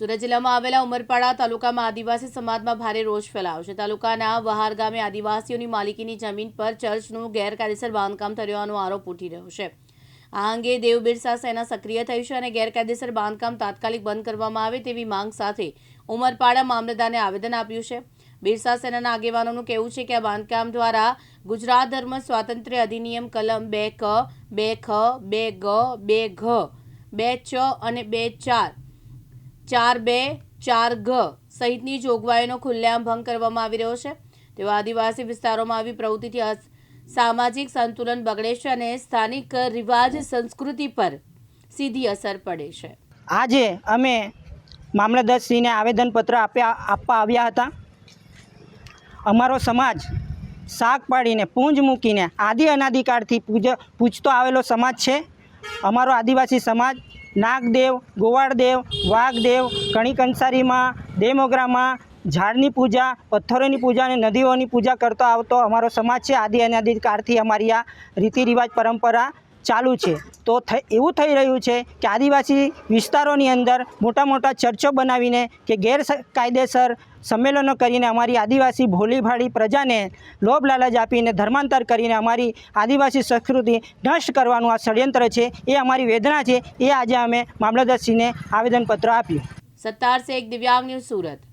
સુરત જિલ્લામાં આવેલા ઉમરપાડા તાલુકામાં આદિવાસી સમાજમાં ભારે રોષ ફેલાયો છે. તાલુકાના વહાર ગામે આદિવાસીઓની માલિકીની જમીન પર ચર્ચનું ગેરકાયદેસર બાંધકામ થયું હોવાનો આરોપ ઉઠી રહ્યો છે. આ અંગે દેવ બિરસા સેના સક્રિય થયું છે અને ગેરકાયદેસર બાંધકામ તાત્કાલિક બંધ કરવામાં આવે તેવી માંગ સાથે ઉમરપાડા મામલતદારને આવેદન આપ્યું છે. બિરસા સેનાના આગેવાનોનું કહેવું છે કે આ બાંધકામ દ્વારા ગુજરાત ધર્મ સ્વાતંત્ર્ય અધિનિયમ કલમ બે ક, બે ખ, બે ગ, બે ઘ, બે ચ અને બે ચાર ચાર બે, ચાર ઘ સહિતની જોગવાઈનો ખુલ્લેઆમ ભંગ કરવામાં આવી રહ્યો છે. તેઓ આદિવાસી વિસ્તારોમાં આવી પ્રવૃત્તિથી સામાજિક સંતુલન બગડે છે અને સ્થાનિક રિવાજ સંસ્કૃતિ પર સીધી અસર પડે છે. આજે અમે મામલતદારશ્રીને આવેદનપત્ર આપ્યા, આપવા આવ્યા હતા. અમારો સમાજ શાક પાડીને, પૂંજ મૂકીને, આદિ અનાદિકાળથી પૂજ, પૂજતો આવેલો સમાજ છે. અમારો આદિવાસી સમાજ નાગદેવ, ગોવાળદેવ, વાઘદેવ કણિકંસારીમાં દેમોગરામાં, ઝાડની પૂજા, પથ્થરોની પૂજા અને નદીઓની પૂજા કરતો આવતો અમારો સમાજ છે. આદિ અનાદિકાળથી અમારી આ રીતિ રિવાજ, પરંપરા ચાલુ છે. તો એવું થઈ રહ્યું છે કે આદિવાસી વિસ્તારોની અંદર મોટા મોટા ચર્ચો બનાવીને કે ગેરકાયદેસર સંમેલનો કરીને અમારી આદિવાસી ભોલીભાળી પ્રજાને લોભ લાલચ આપીને ધર્માંતર કરીને અમારી આદિવાસી સંસ્કૃતિ નષ્ટ કરવાનું આ ષડયંત્ર છે, એ અમારી વેદના છે, એ આજે અમે મામલતદારશ્રીને આવેદનપત્ર આપ્યું. સત્તારસે એક દિવ્યાંગ ન્યૂઝ સુરત.